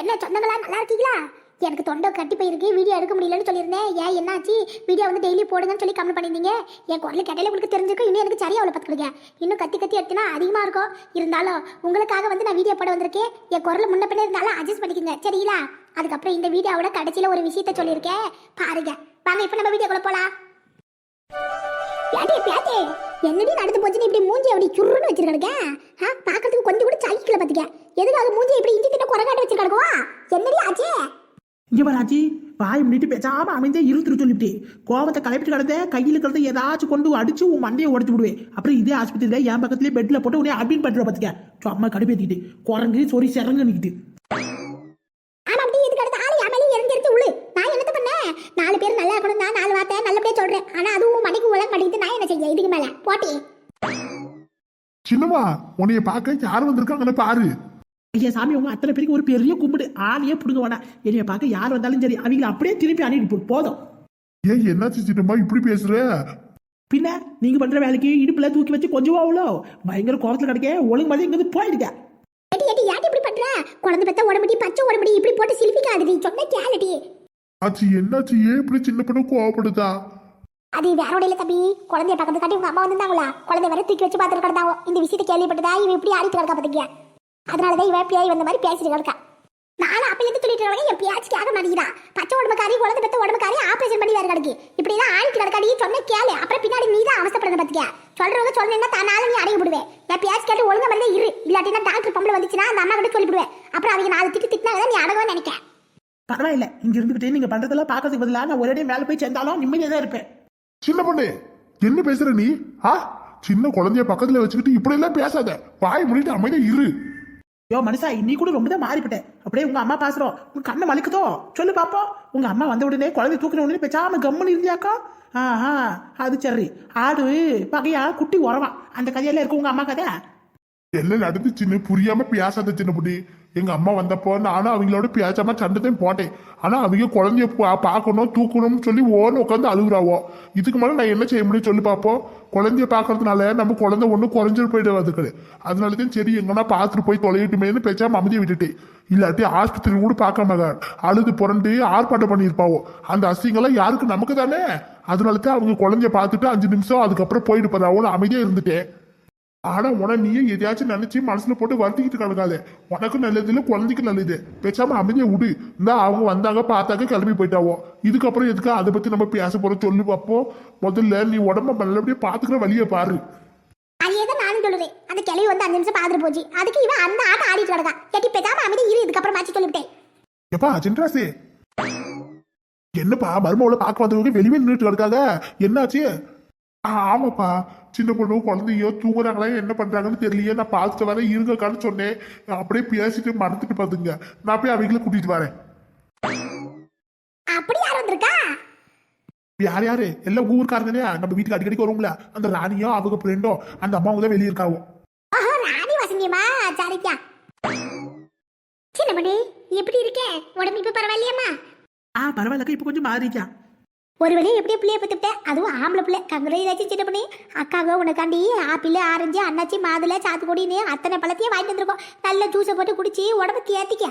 என்ன சொந்தங்களா? நல்லா இருக்கீங்களா? எனக்கு தொண்டை கட்டி போயிருக்கு. வீடியோ எடுக்க முடியலன்னு சொல்லியிருந்தேன். ஏன் என்னாச்சு? வீடியோ வந்து டெய்லி போடுங்கன்னு சொல்லி கமெண்ட் பண்ணியிருந்தீங்க. என் குரல் கேட்டாலே உங்களுக்கு தெரிஞ்சிருக்கும். இன்னும் எனக்கு சரியா அவ்வளோ பார்த்துக்கிடுங்க. இன்னும் கத்தி கத்தி எடுத்தினா அதிகமாக இருக்கும். இருந்தாலும் உங்களுக்காக வந்து நான் வீடியோ போட வந்திருக்கேன். என் குரல் முன்ன பின்ன இருந்தாலும் அட்ஜஸ்ட் பண்ணிக்கோங்க. சரிங்களா? அதுக்கப்புறம் இந்த வீடியோவோட கடைசியில் ஒரு விஷயத்த சொல்லியிருக்கேன். பாருங்க. வாங்க இப்போ நம்ம வீடியோக்குள்ள போகலாம் என்னடி நடந்து போச்சுன்னு இப்படி மூஞ்சி அப்படி சுருன்னு வச்சிருக்கேன் ஆ பார்க்கறதுக்கு கொஞ்சம் கூட சலிக்கல பாத்துக்க எதுக்காக மூஞ்சி இப்படி இஞ்சி திட்ட குறைகாட்டு வச்சிருக்கானுவா என்னடி ஆச்சே? இங்க வராச்சி வாய் முடிட்டு பேசாம அமைஞ்சே இருத்துரு சொல்லிவிட்டு கோவத்தை கிளப்பிட்டு கிடந்த கையில் இருக்கிறத ஏதாச்சும் கொண்டு அடிச்சு உன் மண்டையை உடச்சு விடுவேன். அப்புறம் இதே ஆஸ்பத்திரியில என் பக்கத்துலயே பெட்ல போட்டு உடனே அட்மிட் பண்ணுற பார்த்துக்க. சும்மா கடுப்பேத்திக்கிட்டு. குரங்கு சொறி சிறங்கு நிக்கிட்டு நாலு பேர் நல்லா இருக்கணும் தான் நாலு வார்த்தை நல்லபடியா சொல்றேன். ஆனா அதுவும் மணிக்கு உலக மாட்டேங்குது நான் என்ன செய்ய? இதுக்கு மேல. போட்டி. சின்னம்மா உன்னைய பார்க்க யார் வந்திருக்காங்கன்னு பாரு. ஐயா சாமி உங்க அத்தனை பேருக்கு ஒரு பெரிய கும்பிடு. ஆளையே பிடுங்க வேணாம் என்னைய பார்க்க யார் வந்தாலும் சரி அவங்கள அப்படியே திருப்பி அணிட்டு போ போதும். ஏன் என்னாச்சு சின்னம்மா இப்படி பேசுற? பின்ன நீங்க பண்ற வேலைக்கு இடுப்புல தூக்கி வச்சு கொஞ்சம் அவ்வளோ பயங்கர கோவத்துல கிடைக்க ஒழுங்கு மாதிரி இங்க போயிடுங்க. ஏட்டி ஏட்டி ஏட்டி இப்படி பண்ற? குழந்தை பெத்த உடம்படி பச்சை உடம்படி இப்படி போட்டு சிலிப்பிக்காது சொன்ன கேளடி. ஆச்சு என்னாச்சு? ஏன் இப்படி சின்ன பொண்ணு கோவப்படுதா? அது வேற இல்ல தம்பி. குழந்தைய பக்கத்து காட்டி உங்க அம்மா வந்திருந்தாங்களா? குழந்தை வேற தூக்கி வச்சு பார்த்துட்டு கிடந்தாவோ இந்த விஷயத்தை கேள்விப்பட்டதா? இவன் இப்படி ஆடிட்டு கிடக்கா பாத்தீங்க அதனாலதான் இவன் பியாய் வந்த மாதிரி பேசிட்டு கிடக்கா. நானும் அப்ப எது சொல்லிட்டு இருக்கேன் என் பியாச்சு கேட்க மாட்டேங்கிறா பச்சை உடம்புக்காரி குழந்தை பெத்த உடம்புக்காரி ஆபரேஷன் பண்ணி வேற கிடக்கு. இப்படி எல்லாம் ஆடிட்டு கிடக்காடி சொன்ன கேளு. அப்புறம் பின்னாடி நீ தான் அவசப்படுறத பத்திக்க சொல்றவங்க சொன்னா தன்னால நீ அடைய விடுவேன் என் பியாச்சு கேட்டு ஒழுங்கா வந்து இரு. இல்லாட்டினா டாக்டர் பொம்பளை வந்துச்சுன்னா அந்த அம்மா கிட்ட சொல்லிவிடுவேன். அப்புறம் அவங்க நாலு திட்டு திட்டினாங்க நீ அடகவே நினைக்க பரவாயில்ல. இங்க இருந்துகிட்டு நீங்க பண்றதெல்லாம் பார்க்கறதுக்கு பதிலா நான் ஒரே மேல போய் சேர்ந்தாலும் நிம்மதியா தான் இருப்பேன். சின்ன பொண்ணு என்ன பேசுற நீ? ஆ? சின்ன குழந்தைய பக்கத்துல வச்சுக்கிட்டு இப்படி எல்லாம் பேசாத. வாய் முடிட்டு அமைதியா இரு. யோ மனுஷா நீ கூட ரொம்ப தான் மாறிவிட்டேன் அப்படியே உங்க அம்மா பாசுறோம். உங்க கண்ணை வலிக்குதோ சொல்லு பாப்போம். உங்க அம்மா வந்த உடனே குழந்தை தூக்கின உடனே பேசாம கம்முன்னு இருந்தியாக்கா? ஆஹா அது சரி. ஆடு பகையா குட்டி உறவான் அந்த கதையெல்லாம் இருக்கு உங்க அம்மா கதை? என்ன நடந்துச்சுன்னு புரியாம பேசாத சின்ன புட்டி எங்கள் அம்மா வந்தப்போ நானும் அவங்களோட பேசாம சண்டைத்தையும் போட்டேன். ஆனால் அவங்க குழந்தைய பா- பார்க்கணும் தூக்கணும்னு சொல்லி ஓன்னு உட்காந்து அழுகுறாவோ. இதுக்கு மேலே நான் என்ன செய்ய முடியும் சொல்லி பார்ப்போம் குழந்தைய பார்க்கறதுனால நம்ம குழந்தை ஒன்றும் குறைஞ்சிட்டு போயிடுறதுக்கு அதனால தான் சரி எங்கன்னா பார்த்துட்டு போய் தொலையிட்டுமேனு பேச்சாம அமைதியை விட்டுட்டேன். இல்லாட்டி ஆஸ்பத்திரி கூட பார்க்காம அழுது புரண்டு ஆர்ப்பாட்டம் பண்ணியிருப்பாவோ. அந்த அசிங்கெல்லாம் யாருக்கு நமக்கு தானே? அதனால தான் அவங்க குழந்தைய பார்த்துட்டு அஞ்சு நிமிஷம் அதுக்கப்புறம் போயிட்டு போதாவோன்னு அமைதியாக இருந்துட்டேன். ஆனா உன நீயே எதையாச்சும் நினைச்சு மனசுல போட்டு வருத்திக்கிட்டு கிடக்காத. உனக்கும் நல்லது இல்ல குழந்தைக்கு நல்லது. பேசாம அமைதியா விடு இந்த அவங்க வந்தாங்க பார்த்தாக்க கிளம்பி போயிட்டாவோ. இதுக்கப்புறம் எதுக்கு அதை பத்தி நம்ம பேச போறோம் சொல்லு பார்ப்போம் முதல்ல நீ உடம்ப நல்லபடியா பாத்துக்கிற வழியை பாரு. அதே தான் நானும் சொல்லுறேன். அந்த கிளவி வந்து அஞ்சு நிமிஷம் பார்த்துட்டு போச்சு. அதுக்கு இவன் அந்த ஆட்டம் ஆடிட்டு கிடக்கா எட்டி பேசாம அமைதி இரு இதுக்கப்புறம் மாச்சு சொல்லிவிட்டேன். எப்பா சின்ராசே? என்னப்பா மருமகளை பார்க்க வந்தவங்க வெளியே நின்றுட்டு கிடக்காங்க என்னாச்சு? ஆமாப்பா. சின்ன பொண்ணு குழந்தையோ தூங்குறாங்களா என்ன பண்றாங்கன்னு தெரியலையே. நான் பார்த்துட்டு வரேன் இருங்கக்கான்னு சொன்னேன். அப்படியே பேசிட்டு மறந்துட்டு பாத்துங்க. நான் போய் அவங்கள கூட்டிட்டு வரேன். அப்படி யார் வந்திருக்கா? யார் யாரு? எல்லாம் ஊருக்காரங்க நம்ம வீட்டுக்கு அடிக்கடிக்கு வருவோம்ல. அந்த ராணியோ அவங்க ஃப்ரெண்டோ அந்த அம்மாவும் தான் வெளியே இருக்காவோ. ராணி வசந்தியம்மா சரிக்கா சின்ன பண்ணி எப்படி இருக்கேன் உடம்பு இப்ப பரவாயில்லையாம்மா? ஆ பரவாயில்லக்கா. இப்போ கொஞ்சம் மாறிக்கா. ஒரு வழியை எப்படியோ பிள்ளைய பத்துட்டேன் அதுவும் ஆம்பளை பிள்ளை. கங்கரையாச்சும் சின்ன பண்ணி. அக்காவோ உனக்காண்டி ஆப்பிள் ஆரஞ்சு அன்னாச்சி மாதுளை சாத்துக்குடின்னு அத்தனை பழத்தையும் வாங்கிட்டு வந்திருக்கோம். நல்ல ஜூஸை போட்டு குடிச்சு உடம்பு தேத்திக்க.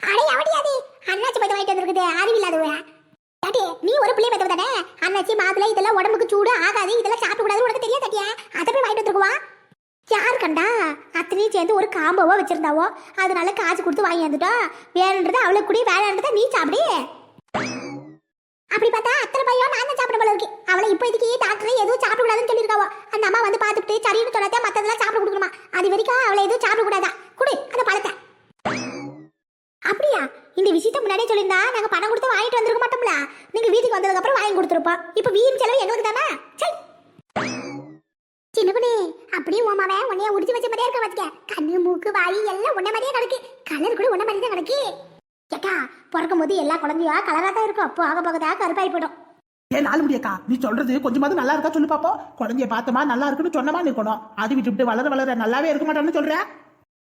அடே அவடியாதி அண்ணாச்சி பழத்தை வாங்கிட்டு வந்திருக்குது. அறிவில்லாதவ தாட்டி நீ ஒரு பிள்ளைய பத்த தானே? அண்ணாச்சி மாதுளை இதெல்லாம் உடம்புக்கு சூடு ஆகாது. இதெல்லாம் சாப்பிடக்கூடாது உனக்கு தெரியாது தாட்டியா அதை போய் வாங்கிட்டு வந்துருக்குவா? யார் கண்டா? அத்தனையும் சேர்ந்து ஒரு காம்போவோ வச்சிருந்தாவோ. அதனால காசு கொடுத்து வாங்கி வந்துட்டோம் வேணுன்றதை அவளுக்கு குடி வேணுன்றதை நீ சாப்பிடு. அப்படி பார்த்தா அத்தனை பையன் நான் தான் சாப்பிட போல இருக்கு. அவளை இப்போ இதுக்கு டாக்டர் எதுவும் சாப்பிட கூடாதுன்னு சொல்லியிருக்காவோ? அந்த அம்மா வந்து பார்த்துட்டு சரின்னு சொல்லாதே மற்றதெல்லாம் சாப்பிட கொடுக்கணுமா? அது வரைக்கும் அவளை எதுவும் சாப்பிட கூடாதா? குடு அந்த பழத்தை. அப்படியா? இந்த விஷயத்த முன்னாடியே சொல்லியிருந்தா நாங்க பணம் கொடுத்து வாங்கிட்டு வந்திருக்க மாட்டோம்ல. நீங்க வீட்டுக்கு வந்ததுக்கு அப்புறம் வாங்கி கொடுத்துருப்போம். இப்போ வீண் செலவு எங்களுக்கு தானே? சரி சின்ன பண்ணி அப்படியே உமாவே உன்னைய உடிச்சு வச்ச மாதிரியே இருக்க பார்த்துக்க கண்ணு மூக்கு வாய் எல்லாம் உன்ன மாதிரியே கிடக்கு கலர் கூட உன்ன மாதிரி தான் கிடக்கு கேக்கா பிறக்கும் போது எல்லா குழந்தையா கலரா தான் இருக்கும். போக போகதா கருப்பாய் போயிடும். ஏன் நாலு முடியாக்கா நீ சொல்றது கொஞ்சமாவது நல்லா இருக்கா சொல்லு பாப்போம். குழந்தைய பார்த்தமா நல்லா இருக்குன்னு சொன்னமா இருக்கணும் அது விட்டு விட்டு வளர வளர நல்லாவே இருக்க மாட்டான்னு சொல்ற?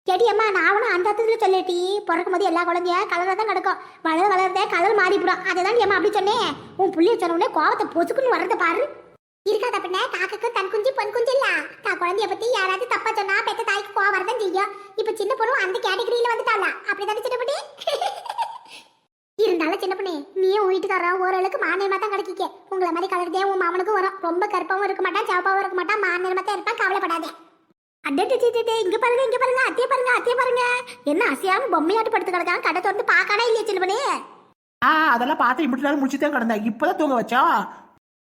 கேட்டி அம்மா நான் அவனும் அந்த அர்த்தத்துல சொல்லிட்டி. பிறக்கும் போது எல்லா குழந்தையா கலரா தான் கிடக்கும் வளர வளர்ந்தே கலர் மாறிவிடும் அதை தான் அம்மா அப்படி சொன்னேன் உன் புள்ளிய சொன்ன உடனே கோவத்தை பொசுக்குன்னு வரத பாரு. இருக்காத பின்ன? காக்கக்கு தன் குஞ்சு பொன் குஞ்சு இல்ல. தான் குழந்தைய பத்தி யாராவது தப்பா சொன்னா பெத்த தாய்க்கு கோவம் வரதான் செய்யும். இப்ப சின்ன பொண்ணு அந்த கேட்டகரியில வந்துட்டாளா? அப்படிதானே சின்ன பண்ணி நீயும் உன் வீட்டுக்காரன் ஓரளவுக்கு மாநிலமா தான் கிடைக்கிக்க. உங்களை மாதிரி கலர்தே உன் மாமனுக்கு வரும். ரொம்ப கருப்பாவும் இருக்க மாட்டான் சிவப்பாவும் இருக்க மாட்டான். மாநிலமா தான் இருப்பான் கவலைப்படாதே. அடே டே, டே, டே, டே, இங்க பாருங்க இங்க பாருங்க அத்தைய பாருங்க அத்தைய பாருங்க. என்ன அசையாம பொம்மையாட்டு படுத்து கிடக்கான் கடை திறந்து பார்க்கானே இல்லையா பண்ணி ஆ அதெல்லாம் பார்த்து இப்படி நேரம் முடிச்சுட்டே கிடந்தேன். இப்பதான் தூங்க வச்சா?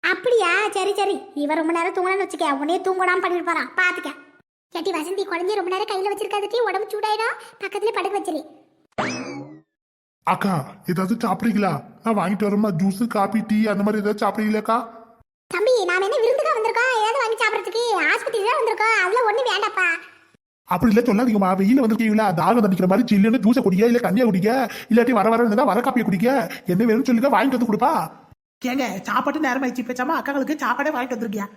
அப்படியா? சரி சரி. இவன் ரொம்ப நேரம் தூங்கலாம்னு வச்சுக்க. உடனே தூங்கடாம பண்ணிட்டு போறான் பாத்துக்க. கேட்டி வசந்தி குழந்தைய ரொம்ப நேரம் கையில வச்சிருக்காதட்டி உடம்பு சூடாயிடும். பக்கத்துல படுக்க வச்சிரு. அக்கா ஏதாவது சாப்பிடுறீங்களா? நான் வாங்கிட்டு வரமா ஜூஸ் காபி டீ அந்த மாதிரி ஏதாவது சாப்பிடுறீங்களாக்கா தம்பி நாம என்ன விருந்துக்கா வந்திருக்கோம்? ஏதாவது வாங்கி சாப்பிடறதுக்கு ஆஸ்பத்திரி தான் வந்திருக்கோம். அதுல ஒண்ணு வேண்டாப்பா. அப்படி இல்ல சொல்லாதீங்கம்மா. வெயில வந்திருக்கீங்களா? தாகம் தண்டிக்கிற மாதிரி சில்லுன்னு ஜூஸை குடிக்க இல்ல தண்ணியை குடிக்க இல்லாட்டி வர வர இருந்தா வர காப்பியை குடிக்க என்ன வேணும்னு சொல்லுங்க வாங்கிட்டு வந்து கொடுப்பா. ஏங்க சாப்பாட்டு நேரம் ஆயிடுச்சு பேசாம அக்காங்களுக்கு சாப்பாடே வாங்கிட்டு வந்திருக்கியா?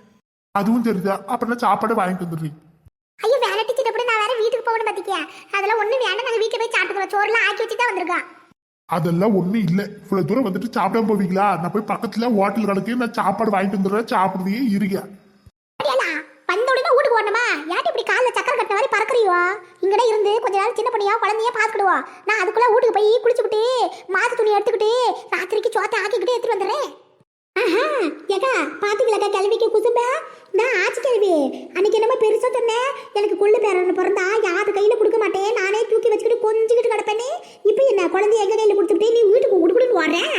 அதுவும் தெரியுதா அப்புறம் சாப்பாடு வாங்கிட்டு வந்துடுறீங்க ஐயோ வேலைக்கு சின்னப்படி நான் வேற வீட்டுக்கு போகணும் பாத்திக்க அதெல்லாம் ஒண்ணு வேண்டாம். நாங்க வீட்டுல போய் சாப்பிட்டுக்கிறோம். சோறுலாம் ஆக்கி வச்சு தான் வந்திருக்கோம். அதெல்லாம் ஒன்றும் இல்லை. இவ்வளோ தூரம் வந்துட்டு சாப்பிடாம போவீங்களா? நான் போய் பக்கத்தில் ஹோட்டல் கடைக்கு நான் சாப்பாடு வாங்கிட்டு வந்துடுறேன். சாப்பிடுவே இருங்க. அப்படியா வந்த வீட்டுக்கு இப்படி காலில் சக்கரை கட்டின மாதிரி பறக்குறியோ? இங்கடே இருந்து கொஞ்ச நேரம் சின்ன பண்ணியா குழந்தைய பார்த்துக்கிடுவோம் நான் அதுக்குள்ள வீட்டுக்கு போய் குளிச்சுக்கிட்டு மாத்து துணி எடுத்துக்கிட்டு ராத்திரிக்கு சோத்தை ஆக்கிக்கிட்டு எடுத்துட்டு வந்துடுறேன். ஆஹா ஏக்கா பாத்தீங்களாக்கா கல்விக்கு குசும்பா? நான் ஆச்சு கேள்வி அன்னைக்கு என்னமோ பெருசா சொன்னேன் எனக்கு கொள்ளு பேரன் பிறந்தா யாரு கையில கொடுக்க மாட்டேன். நானே தூக்கி வச்சுக்கிட்டு கொஞ்சிக்கிட்டு கிடப்பேனே இப்போ என்ன குழந்தைய எங்க கையில கொடுத்துக்கிட்டே நீ வீட்டுக்கு உடுக்குடுன்னு வர்றேன்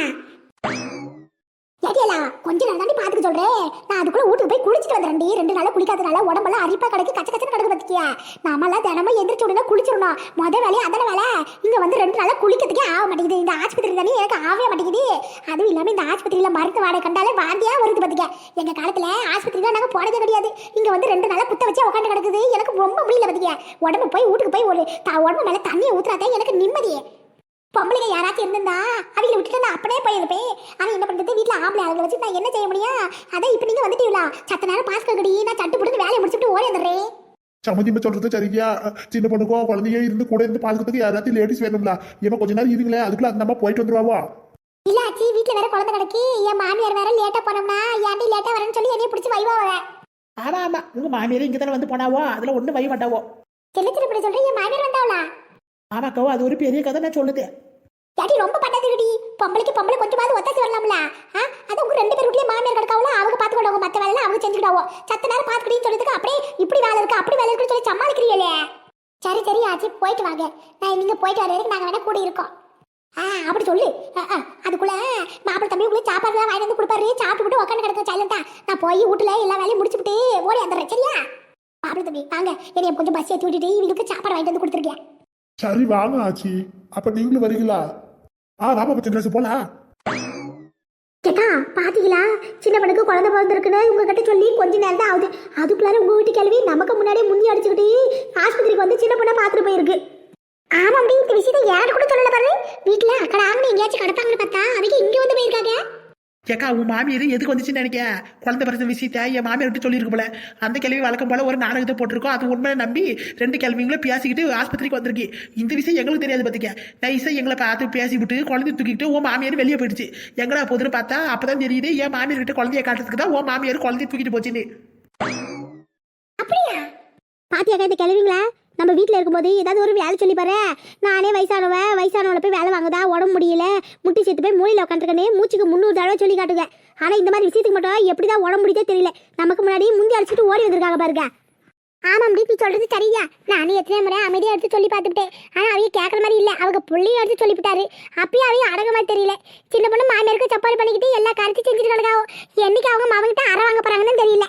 ஏடியலா கொஞ்ச நாள் சொல்றேன் நான் அதுக்குள்ள வீட்டுக்கு போய் குளிச்சுட்டு வந்துடுறேன் ரெண்டு நாளா குளிக்காதனால உடம்பெல்லாம் அரிப்பா கிடக்கு கச்ச கச்சன்னு கிடக்கு பாத்திக்கியா நாமெல்லாம் தினமும் எந்திரிச்ச உடனே குளிச்சிடணும். முத வேலையை அதன வேலை. இங்க வந்து ரெண்டு நாளா குளிக்கிறதுக்கே ஆக மாட்டேங்குது. இந்த ஆஸ்பத்திரி தானே எனக்கு ஆகவே மாட்டேங்குது. அதுவும் இல்லாம இந்த ஆஸ்பத்திரியில மருத்துவ வாடகை கண்டாலே வாந்தியா வருது பத்திக்க எங்க காலத்துல ஆஸ்பத்திரி தான் நாங்க போனதே கிடையாது. இங்க வந்து ரெண்டு நாளா குத்த வச்சு உட்காந்து கிடக்குது. எனக்கு ரொம்ப முடியல பத்திக்க உடம்பு போய் வீட்டுக்கு போய் ஒரு த- உடம்பு மேல தண்ணியை ஊத்துறாதே. எனக்கு நிம்மதியே. பொம்பளைங்க யாராச்சும் இருந்திருந்தா அவங்கள விட்டுட்டு நான் அப்படியே போயிருப்பேன். ஆனா என்ன பண்றது? வீட்ல ஆம்பளை ஆளுங்களை வச்சு நான் என்ன செய்ய முடியும்? அதான் இப்ப நீங்க வந்துட்டீங்களா? சத்த நேரம் பாஸ் கடி நான் சட்டு புடுன்னு வேலையை முடிச்சுட்டு ஓடி வந்துடுறேன். சம்மந்தியமா சொல்றது சரியா சின்ன பொண்ணுக்கும் குழந்தைய இருந்து கூட இருந்து பாதுகாத்துக்கு யாராச்சும் லேடிஸ் வேணும்ல. ஏமா கொஞ்ச நேரம் இருங்களேன் அதுக்குள்ள அந்த அம்மா போயிட்டு வந்துருவாவா? இல்ல ஆச்சி வீட்ல வேற குழந்தை கிடக்கு என் மாமியார் வேற லேட்டா போனோம்னா ஏன்டி லேட்டா வரேன்னு சொல்லி என்னைய பிடிச்சி வைவாங்க ஆமா ஆமா. உங்க மாமியார் இங்க தானே வந்து போனாவோ? அதுல ஒண்ணு வை மாட்டாவோ? சின்ன சின்ன இப்படி சொல்றேன் என் மாமியார் வந்தாவளா? ஆமாக்கோ அது ஒரு பெரிய கதை நான் சொல்லுது. ஏடி ரொம்ப பண்ணதுடி பொம்பளைக்கு பொம்பளை கொஞ்சமாவது ஒத்தாசி வரலாம்ல. ஆ? அது உங்க ரெண்டு பேருக்குள்ளே வீட்லயே மாமியார் கிடக்காவல அவங்க பாத்துக்கிடுவாங்க மற்ற வேலை அவங்க செஞ்சுக்கிட்டாவோ சத்த நேரம் பார்த்துக்கிட்டீங்கன்னு சொல்றதுக்கு அப்படியே இப்படி வேலை இருக்கு? அப்படி வேலை இருக்குன்னு சொல்லி சமாளிக்கிறீங்களே சரி சரி ஆச்சு போயிட்டு வாங்க. நான் நீங்க போயிட்டு வர வரைக்கும் நாங்க வேணா கூட இருக்கோம். ஆ அப்படி சொல்லு. ஆ, ஆ, அதுக்குள்ள மாப்பிள்ள தம்பி உங்களுக்கு சாப்பாடுலாம் வாங்கி வந்து கொடுப்பாரு. சாப்பிட்டு விட்டு உட்காந்து கிடக்க சைலண்டா நான் போய் வீட்டுல எல்லா வேலையும் முடிச்சுட்டு ஓடி வந்துடுறேன். சரியா? மாப்பிள்ள தம்பி வாங்க. என்னைய கொஞ்சம் பஸ் ஏற்றி விட்டுட்டு இவங்களுக்கு சாப்பாடு வாங்கிட்டு வந்து கொடுத்துருக்கேன். சரி வாங்க ஆச்சி. அப்ப நீங்களும் வரீங்களா? ஆ வாப்பா பச்சை ட்ரெஸ் கேட்டா பாத்தீங்களா? சின்ன பொண்ணுக்கு குழந்தை பிறந்திருக்குன்னு உங்ககிட்ட சொல்லி கொஞ்ச நேரம் தான் ஆகுது. அதுக்குள்ளார உங்க வீட்டு கேள்வி நமக்கு முன்னாடியே முந்தி அடிச்சுக்கிட்டு ஆஸ்பத்திரிக்கு வந்து சின்ன பொண்ணை பார்த்துட்டு போயிருக்கு. ஆமாம் இந்த விஷயத்தை யாரு கூட சொல்லல பாரு. வீட்டுல அக்கடை எங்கேயாச்சும் கடத்தாங்கன்னு பார்த்தா அதுக்கு இங்க வந்து போயிருக்காங்க. ஏக்கா உன் மாமியார் எதுக்கு வந்துச்சுன்னு நினைக்க குழந்தை பிறந்த விஷயத்த என் மாமியார் விட்டு சொல்லியிருக்கு போல. அந்த கேள்வி வழக்கம் போல ஒரு நாடகத்தை போட்டிருக்கோம். அது உண்மையை நம்பி ரெண்டு கேள்விங்களும் பேசிக்கிட்டு ஆஸ்பத்திரிக்கு வந்திருக்கு. இந்த விஷயம் எங்களுக்கு தெரியாது பார்த்துக்க நைஸாக எங்களை பார்த்து பேசிவிட்டு குழந்தைய தூக்கிட்டு உன் மாமியார் வெளியே போயிடுச்சு. எங்கடா போதுன்னு பார்த்தா அப்பதான் தெரியுது என் மாமியார் கிட்ட குழந்தைய காட்டுறதுக்கு தான் உன் மாமியார் குழந்தைய தூக்கிட்டு போச்சுன்னு. அப்படியா? பாத்தியாக்கா இந்த நம்ம வீட்டில் இருக்கும்போது ஏதாவது ஒரு வேலை சொல்லி பாரு. நானே வயசானவ வயசானவளை போய் வேலை வாங்குதா? உடம்பு முடியல. முட்டி சேர்த்து போய் மூலையில் உட்காந்துருக்கனே மூச்சுக்கு முந்நூறு தடவை சொல்லி காட்டுங்க. ஆனால் இந்த மாதிரி விஷயத்துக்கு மட்டும் எப்படி தான் உடம்பு முடியுதே தெரியல. நமக்கு முன்னாடி முந்தி அடிச்சுட்டு ஓடி வந்திருக்காங்க பாருங்க. ஆமாம் நீ சொல்றது சரியா. நானும் எத்தனை முறை அமைதியாக எடுத்து சொல்லி பார்த்துக்கிட்டேன். ஆனால் அவங்க கேட்குற மாதிரி இல்லை. அவங்க பிள்ளையும் எடுத்து சொல்லிவிட்டாரு. அப்பயும் அவங்க அடங்க மாதிரி தெரியல. சின்ன பொண்ணு மாமியாருக்கு சப்பாடு பண்ணிக்கிட்டு எல்லா கருத்து செஞ்சுட்டு கிடக்காவோ என்னைக்கு அவங்க மவங்கிட்ட அற வாங்க போகிறாங்கன்னு தெரியல.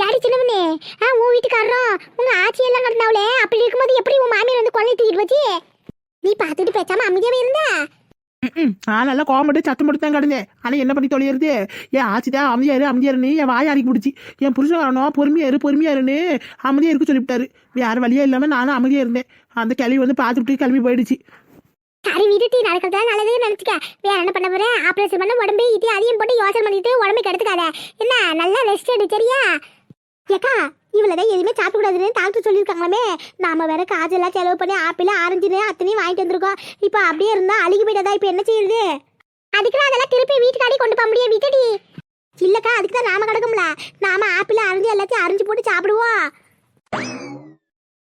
யாடி சின்னவனே? ஆ உன் வீட்டுக்காரரும் உங்க ஆச்சி எல்லாம் நடந்தாவளே அப்படி இருக்கும்போது எப்படி உன் மாமியார் வந்து குழந்தை தூக்கிட்டு போச்சு? நீ பார்த்துட்டு பேசாம அமைதியாவே இருந்தா? நான் நல்லா கோவப்பட்டு சத்தம் போட்டு தான் கிடந்தேன். ஆனால் என்ன பண்ணி தொலைகிறது என் ஆச்சி தான் அமைதியாரு அமைதியாருன்னு என் வாயை அடிக்கி பிடிச்சி. என் புருஷன் பொறுமையாரு பொறுமையாருன்னு அமைதியா இருக்க சொல்லிவிட்டாரு. வேற வழியே இல்லாமல் நானும் அமைதியாக இருந்தேன். அந்த கிளவி வந்து பார்த்துட்டு கிளம்பி போயிடுச்சு. சரி விடுட்டி நடக்கிறதா நல்லது நினைச்சுக்க. வேற என்ன பண்ண போற? ஆபரேஷன் பண்ண உடம்பு இது அதையும் போட்டு யோசனை பண்ணிட்டு உடம்பு கெடுத்துக்காத. என்ன நல்லா ரெஸ்ட் எடு சரியா? ஏக்கா இவ்வளவுதான் எதுவுமே சாப்பிடக்கூடாதுன்னு டாக்டர் சொல்லியிருக்காங்களே நாம வேற காஜெல்லாம் செலவு பண்ணி ஆப்பிள் ஆரஞ்சுன்னு அத்தனையும் வாங்கிட்டு வந்திருக்கோம். இப்போ அப்படியே இருந்தா அழுகி போயிட்டதா? இப்போ என்ன செய்யுது அதுக்குலாம் அதெல்லாம் திருப்பி வீட்டுக்காடி கொண்டு போக முடியும் விட்டுடி. இல்லக்கா அதுக்கு தான் நாம கிடக்கும்ல. நாம ஆப்பிள் அரைஞ்சு எல்லாத்தையும் அரிஞ்சு போட்டு சாப்பிடுவோம்.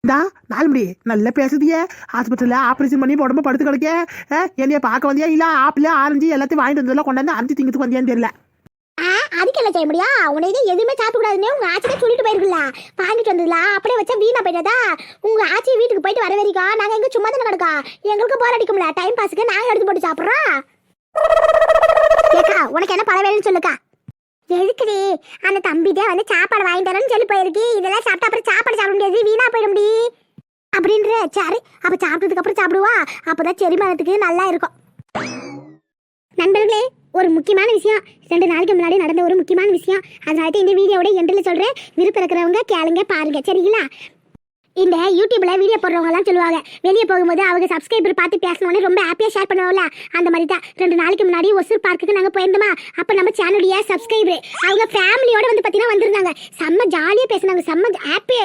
டா நாலுமடி நல்லா பேசுதியே. ஆஸ்பத்திரியில் ஆப்ரேஷன் பண்ணி உடம்பு படுத்து கிடக்க. என்னைய பார்க்க வந்தியா? இல்லை ஆப்பிள் ஆரஞ்சு எல்லாத்தையும் வாங்கிட்டு வந்ததெல்லாம் கொண்டாந்து அரைஞ்சு திங்கிறதுக்கு வந்தியான்னு தெரியல. அதுக்கு என்ன செய்ய முடியா? உனக்கு எதுவுமே சாப்பிடக்கூடாதுன்னு உங்க ஆச்சி தான் சொல்லிட்டு போயிருக்குல்ல. வாங்கிட்டு வந்ததுல அப்படியே வச்சா வீணா போயிட்டதா உங்க ஆச்சி வீட்டுக்கு போயிட்டு வர வரைக்கும் நாங்க எங்க சும்மா தானே கிடக்கா? எங்களுக்கு போர் முடியல டைம் பாஸுக்கு நாங்க எடுத்து போட்டு சாப்பிட்றோம் உனக்கு என்ன பல வேணும்னு சொல்லுக்கா. எதுக்குடி? அந்த தம்பி தான் வந்து சாப்பாடு வாங்கிட்டு வரேன்னு சொல்லி போயிருக்கு இதெல்லாம் சாப்பிட்டா அப்புறம் சாப்பாடு சாப்பிட முடியாது வீணா போயிட முடி. அப்படின்ற சரி அப்ப சாப்பிட்டதுக்கு அப்புறம் சாப்பிடுவா. அப்பதான் செரிமானத்துக்கு நல்லா இருக்கும். நண்பர்களே ஒரு முக்கியமான விஷயம். ரெண்டு நாளைக்கு முன்னாடி நடந்த ஒரு முக்கியமான விஷயம். அதனால தான் இந்த வீடியோட எண்டில் சொல்கிறேன் விருப்பம் இருக்கிறவங்க கேளுங்க பாருங்க. சரிங்களா? இந்த யூடியூப்ல வீடியோ போடுறவங்கலாம் சொல்லுவாங்க வெளியே போகும்போது அவங்க சப்ஸ்கிரைபர் பார்த்து பேசணும்னு ரொம்ப ஹாப்பியாக ஷேர் பண்ணுவோம்ல அந்த மாதிரி தான் ரெண்டு நாளைக்கு முன்னாடி ஒசூர் பார்க்குக்கு நாங்கள் போயிருந்தோமா? அப்போ நம்ம சேனலுடைய சப்ஸ்கிரைபர் அவங்க ஃபேமிலியோட வந்து பார்த்தீங்கன்னா வந்திருந்தாங்க. செம்ம ஜாலியாக பேசினாங்க. செம்ம ஹாப்பி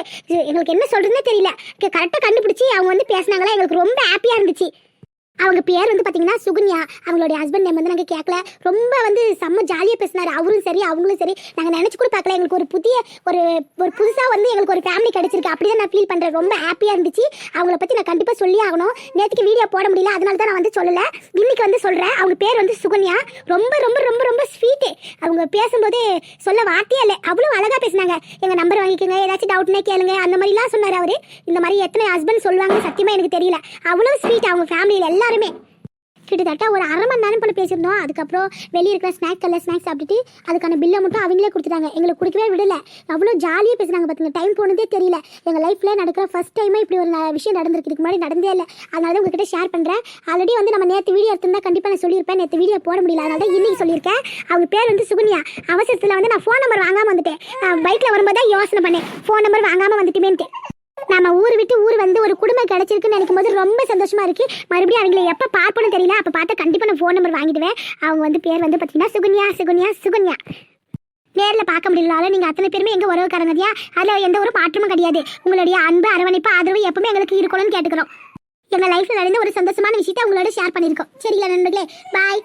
எங்களுக்கு என்ன சொல்கிறதுனே தெரியல. கரெக்டாக கண்டுபிடிச்சி அவங்க வந்து பேசினாங்களா? எங்களுக்கு ரொம்ப ஹாப்பியாக இருந்துச்சு. அவங்க பேர் வந்து பார்த்தீங்கன்னா சுகன்யா. அவங்களுடைய ஹஸ்பண்ட் நேம் வந்து நாங்கள் கேட்கல ரொம்ப வந்து செம்ம ஜாலியாக பேசினார். அவரும் சரி அவங்களும் சரி. நாங்கள் நினச்சி கூட பார்க்கல. எங்களுக்கு ஒரு புதிய ஒரு ஒரு புதுசாக வந்து எங்களுக்கு ஒரு ஃபேமிலி கிடச்சிருக்கு. அப்படி தான் நான் ஃபீல் பண்ணுறேன் ரொம்ப ஹாப்பியாக இருந்துச்சு. அவங்கள பற்றி நான் கண்டிப்பாக சொல்லி ஆகணும். நேற்றுக்கு வீடியோ போட முடியல. அதனால தான் நான் வந்து சொல்லலை. இன்னைக்கு வந்து சொல்கிறேன் அவங்க பேர் வந்து சுகன்யா. ரொம்ப ரொம்ப ரொம்ப ரொம்ப ஸ்வீட்டு அவங்க பேசும்போது சொல்ல வார்த்தையே இல்லை. அவ்வளோ அழகாக பேசினாங்க. எங்கள் நம்பர் வாங்கிக்கோங்க. ஏதாச்சும் டவுட்னா கேளுங்க. அந்த மாதிரிலாம் சொன்னார் அவர். இந்த மாதிரி எத்தனை ஹஸ்பண்ட் சொல்லுவாங்க சத்தியமாக எனக்கு தெரியல. அவ்வளோ ஸ்வீட் அவங்க ஃபேமிலியில் எல்லாருமே. கிட்டத்தட்ட ஒரு அரை மணி நேரம் போல பேசியிருந்தோம். அதுக்கப்புறம் வெளியே இருக்கிற ஸ்நாக்ஸ் எல்லாம் ஸ்நாக்ஸ் சாப்பிட்டுட்டு அதுக்கான பில்லை மட்டும் அவங்களே கொடுத்துட்டாங்க. எங்களுக்கு கொடுக்கவே விடல. அவ்வளோ ஜாலியாக பேசுனாங்க பார்த்துங்க டைம் போனதே தெரியல. எங்கள் லைஃப்பில் நடக்கிற ஃபர்ஸ்ட் டைமாக இப்படி ஒரு விஷயம் நடந்திருக்கு. இதுக்கு முன்னாடி நடந்தே இல்லை. அதனால தான் உங்ககிட்ட ஷேர் பண்ணுறேன் ஆல்ரெடி வந்து நம்ம நேற்று வீடியோ எடுத்திருந்தா கண்டிப்பாக நான் சொல்லியிருப்பேன். நேற்று வீடியோ போட முடியல. அதனால தான் இன்றைக்கி சொல்லியிருக்கேன். அவங்க பேர் வந்து சுகுனியா. அவசரத்தில் வந்து நான் ஃபோன் நம்பர் வாங்காமல் வந்துட்டேன். பைக்கில் வரும்போது தான் யோசனை பண்ணேன். ஃபோன் நம்பர் வாங்காமல் வந்துட்டுமேன்ட்டு. நம்ம ஊர் விட்டு ஊர் வந்து ஒரு குடும்பம் கிடைச்சிருக்குன்னு நினைக்கும் போது ரொம்ப சந்தோஷமா இருக்கு. மறுபடியும் அவங்கள எப்ப பார்ப்போம்னு தெரியல. அப்ப பார்த்தா கண்டிப்பா நான் ஃபோன் நம்பர் வாங்கிடுவேன். அவங்க வந்து பேர் வந்து பாத்தீங்கன்னா சுகன்யா சுகன்யா சுகன்யா. நேர்ல பார்க்க முடியலனாலும் நீங்க அத்தனை பேருமே எங்க உறவுக்காரங்கதியா அதில் எந்த ஒரு மாற்றமும் கிடையாது. உங்களுடைய அன்பு அரவணைப்பு ஆதரவு எப்பவுமே எங்களுக்கு இருக்கணும்னு கேட்டுக்கிறோம். எங்க லைஃப்ல நடந்த ஒரு சந்தோஷமான விஷயத்தை உங்களோட ஷேர் பண்ணியிருக்கோம். சரிங்களா நண்பர்களே? பாய்